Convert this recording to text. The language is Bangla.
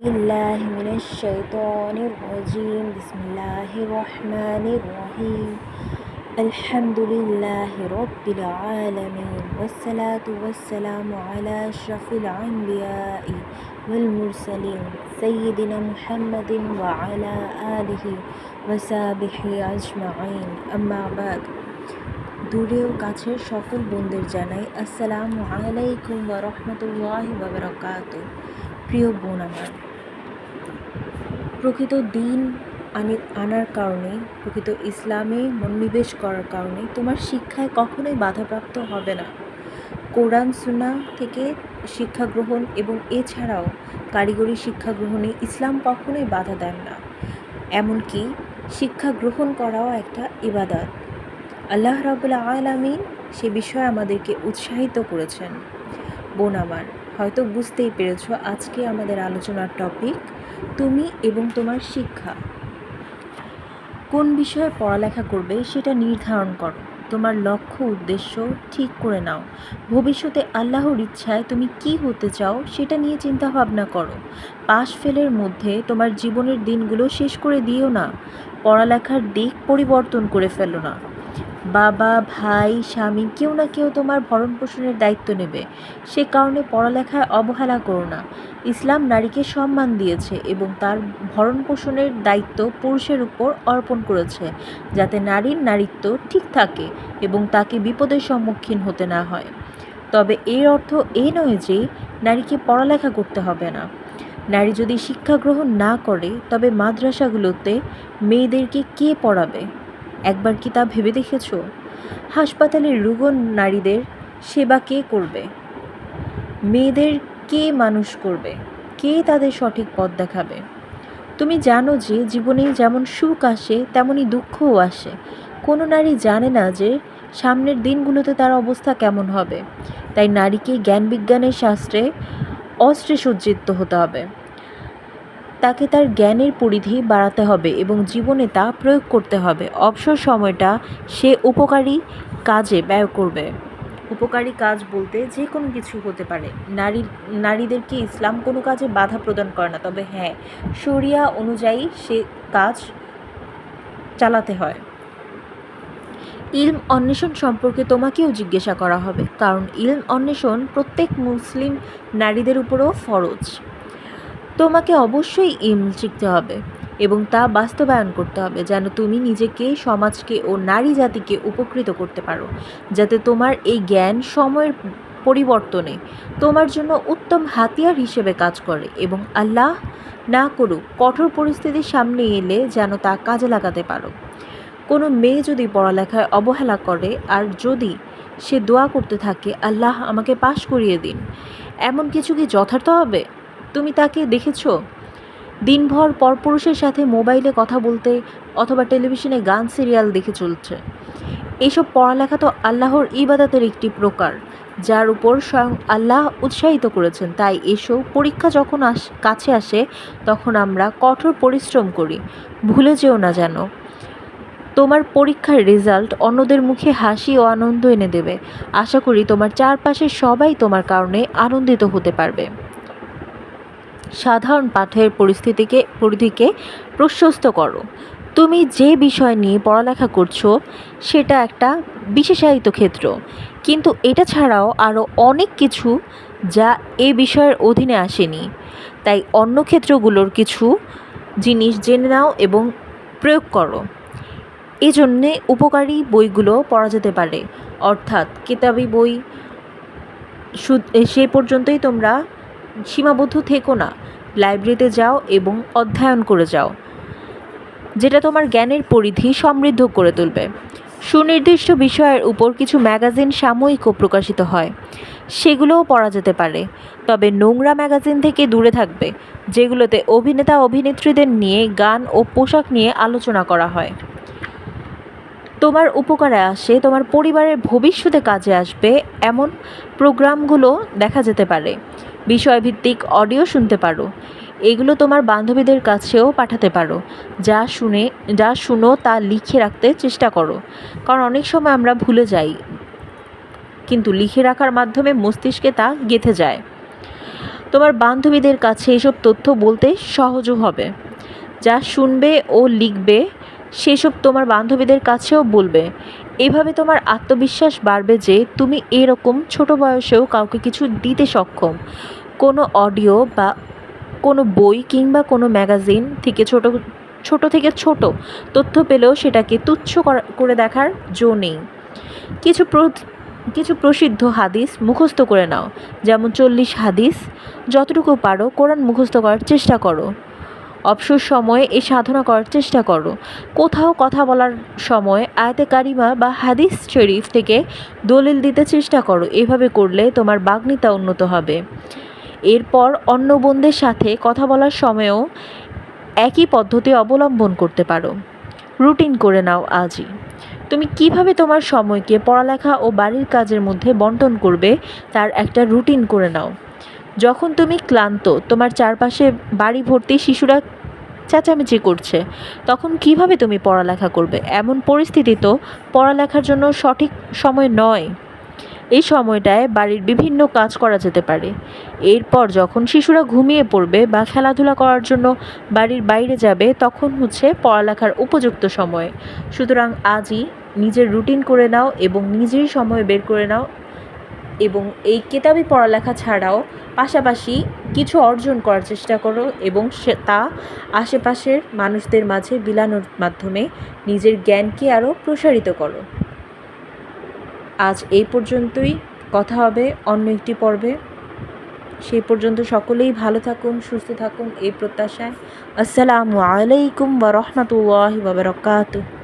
بالله من الشيطان الرجيم بسم الله الرحمن الرحيم الحمد لله رب العالمين والصلاة والسلام على أشرف الأنبياء والمرسلين سيدنا محمد وعلى آله وصحبه أجمعين أما بعد দূরে ও কাছের সকল বন্ধুদের জানাই আসসালামু আলাইকুম ওয়া রাহমাতুল্লাহি ওয়া বারাকাতুহু প্রিয় বোন আমার প্রকৃত দিন আনি, আনার কারণে, প্রকৃত ইসলামে মনোনিবেশ করার কারণে তোমার শিক্ষায় কখনোই বাধাপ্রাপ্ত হবে না। কোরআন সুনা থেকে শিক্ষা গ্রহণ এবং এছাড়াও কারিগরি শিক্ষা গ্রহণে ইসলাম কখনোই বাধা দেন না। এমনকি শিক্ষা গ্রহণ করাও একটা ইবাদত। আল্লাহ রাবুল্লা আলামিন সে বিষয়ে আমাদেরকে উৎসাহিত করেছেন। বোন আমার, হয়তো বুঝতেই পেরেছ আজকে আমাদের আলোচনার টপিক তুমি এবং তোমার শিক্ষা। কোন বিষয়ে পড়ালেখা করবে সেটা নির্ধারণ করো। তোমার লক্ষ্য, উদ্দেশ্য ঠিক করে নাও। ভবিষ্যতে আল্লাহর ইচ্ছায় তুমি কি হতে চাও সেটা নিয়ে চিন্তা ভাবনা করো। পাশ ফেলের মধ্যে তোমার জীবনের দিনগুলো শেষ করে দিও না। পড়ালেখার দিক পরিবর্তন করে ফেলো না। বাবা, ভাই, স্বামী কেউ না কেউ তোমার ভরণ পোষণের দায়িত্ব নেবে। সে কারণে পড়ালেখায় অবহেলা করো না। ইসলাম নারীকে সম্মান দিয়েছে এবং তার ভরণ পোষণের দায়িত্ব পুরুষের উপর অর্পণ করেছে, যাতে নারীর নারীত্ব ঠিক থাকে এবং তাকে বিপদের সম্মুখীন হতে না হয়। তবে এর অর্থ এই নয় যে নারীকে পড়ালেখা করতে হবে না। নারী যদি শিক্ষা গ্রহণ না করে, তবে মাদ্রাসাগুলোতে মেয়েদেরকে কে পড়াবে? একবার কি তা ভেবে দেখেছ? হাসপাতালের রুগন নারীদের সেবা কে করবে? মেয়েদের কে মানুষ করবে? কে তাদের সঠিক পথ দেখাবে? তুমি জানো যে জীবনে যেমন সুখ আসে তেমনই দুঃখও আসে। কোনো নারী জানে না যে সামনের দিনগুলোতে তার অবস্থা কেমন হবে। তাই নারীকে জ্ঞান বিজ্ঞানের শাস্ত্রে অস্ত্রে সজ্জিত হতে হবে। তাকে তার জ্ঞানের পরিধি বাড়াতে হবে এবং জীবনে তা প্রয়োগ করতে হবে। অবসর সময়টা সে উপকারী কাজে ব্যয় করবে। উপকারী কাজ বলতে যে কোনো কিছু হতে পারে। নারী, নারীদেরকে ইসলাম কোনো কাজে বাধা প্রদান করে না, তবে হ্যাঁ শরিয়া অনুযায়ী সে কাজ চালাতে হয়। ইলম অন্বেষণ সম্পর্কে তোমাকেও জিজ্ঞাসা করা হবে, কারণ ইলম অন্বেষণ প্রত্যেক মুসলিম নারীদের উপরও ফরজ। তোমাকে অবশ্যই ইলম শিখতে হবে এবং তা বাস্তবায়ন করতে হবে যেন তুমি নিজেকে, সমাজকে ও নারী জাতিকে উপকৃত করতে পারো। যাতে তোমার এই জ্ঞান সময়ের পরিবর্তনে তোমার জন্য উত্তম হাতিয়ার হিসেবে কাজ করে এবং আল্লাহ না করুক, কঠোর পরিস্থিতির সামনে এলে যেন তা কাজে লাগাতে পারো। কোনো মেয়ে যদি পড়ালেখায় অবহেলা করে আর যদি সে দোয়া করতে থাকে, আল্লাহ আমাকে পাশ করিয়ে দিন। এমন কিছু কি যথার্থ হবে? তুমি তাকে দেখেছ? দিনভর পরপুরুষের সাথে মোবাইলে কথা বলতে অথবা টেলিভিশনে গান, সিরিয়াল দেখে চলছে। এইসব পড়ালেখা তো আল্লাহর ইবাদাতের একটি প্রকার, যার উপর স্বয়ং আল্লাহ উৎসাহিত করেছেন। তাই এসব পরীক্ষা যখন আস, কাছে আসে, তখন আমরা কঠোর পরিশ্রম করি। ভুলে যেও না যেন। তোমার পরীক্ষার রেজাল্ট অন্যদের মুখে হাসি ও আনন্দ এনে দেবে। আশা করি তোমার চারপাশে সবাই তোমার কারণে আনন্দিত হতে পারবে। সাধারণ পাঠের পরিস্থিতিকে, পরিধিকে প্রশস্ত করো। তুমি যে বিষয় নিয়ে পড়ালেখা করছ, সেটা একটা বিশেষায়িত ক্ষেত্র। কিন্তু এটা ছাড়াও আরও অনেক কিছু যা এ বিষয়ের অধীনে আসেনি। তাই অন্য ক্ষেত্রগুলোর কিছু জিনিস জেনে নাও এবং প্রয়োগ করো। এই জন্যে উপকারী বইগুলো পড়া যেতে পারে। অর্থাৎ কিতাবি বই সে পর্যন্তই তোমরা সীমাবদ্ধ থেকো না, লাইব্রেরিতে যাও এবং অধ্যয়ন করে যাও, যেটা তোমার জ্ঞানের পরিধি সমৃদ্ধ করে তুলবে। সুনির্দিষ্ট বিষয়ের উপর কিছু ম্যাগাজিন সাময়িকও প্রকাশিত হয়। সেগুলোও পড়া যেতে পারে, তবে নোংরা ম্যাগাজিন থেকে দূরে থাকবে, যেগুলোতে অভিনেতা অভিনেত্রীদের নিয়ে গান ও পোশাক নিয়ে আলোচনা করা হয়। তোমার উপকারে আসে, তোমার পরিবারের ভবিষ্যতে কাজে আসবে এমন প্রোগ্রামগুলো দেখা যেতে পারে বিষয়ভিত্তিক অডিও শুনতে পারো। এগুলো তোমার বান্ধবীদের কাছেও পাঠাতে পারো। যা শুনে, যা শুনো তা লিখে রাখতে চেষ্টা করো। কারণ অনেক সময় আমরা ভুলে যাই। কিন্তু লিখে রাখার মাধ্যমে মস্তিষ্কে তা গেঁথে যায়। তোমার বান্ধবীদের কাছে এসব তথ্য বলতে সহজও হবে। যা শুনবে ও লিখবে, সেসব তোমার বান্ধবীদের কাছেও বলবে। এভাবে তোমার আত্মবিশ্বাস বাড়বে যে তুমি এরকম ছোট বয়সেও কাউকে কিছু দিতে সক্ষম। কোনো অডিও বা কোনো বই কিংবা কোনো ম্যাগাজিন থেকে ছোট ছোট থেকে ছোট তথ্য পেলেও সেটাকে তুচ্ছ করা- দেখার জো নেই। কিছু কিছু প্রসিদ্ধ হাদিস মুখস্থ করে নাও। যেমন চল্লিশ হাদিস, যতটুকু পারো কোরআন মুখস্থ করার চেষ্টা করো। অবসর সময়ে এই সাধনা করার চেষ্টা করো। কোথাও কথা বলার সময় আয়তে কারিমা বা হাদিস শরীফ থেকে দলিল দিতে চেষ্টা করো। এভাবে করলে তোমার বাগ্নিতা উন্নত হবে। এরপর অন্য বোনদের সাথে কথা বলার সময়ও একই পদ্ধতি অবলম্বন করতে পারো। রুটিন করে নাও আজই। তুমি কীভাবে তোমার সময়কে পড়ালেখা ও বাড়ির কাজের মধ্যে বন্টন করবে তার একটা রুটিন করে নাও। যখন তুমি ক্লান্ত, তোমার চারপাশে বাড়ি ভর্তি শিশুরা চেঁচামেচি করছে, তখন কীভাবে তুমি পড়ালেখা করবে? এমন পরিস্থিতি তো পড়ালেখার জন্য সঠিক সময় নয়। এই সময়টায় বাড়ির বিভিন্ন কাজ করা যেতে পারে। এরপর যখন শিশুরা ঘুমিয়ে পড়বে বা খেলাধুলা করার জন্য বাড়ির বাইরে যাবে, তখন হচ্ছে পড়ালেখার উপযুক্ত সময়। সুতরাং আজই নিজের রুটিন করে নাও এবং নিজেই সময় বের করে নাও। এবং এই কেতাবি পড়ালেখা ছাড়াও পাশাপাশি কিছু অর্জন করার চেষ্টা করো এবং সে তা আশেপাশের মানুষদের মাঝে বিলানোর মাধ্যমে নিজের জ্ঞানকে আরও প্রসারিত করো। আজ এই পর্যন্তই। কথা হবে অন্য একটি পর্বে। সেই পর্যন্ত সকলেই ভালো থাকুন, সুস্থ থাকুন এই প্রত্যাশায়। আসসালামু আলাইকুম ওয়া বারাকাতুহু।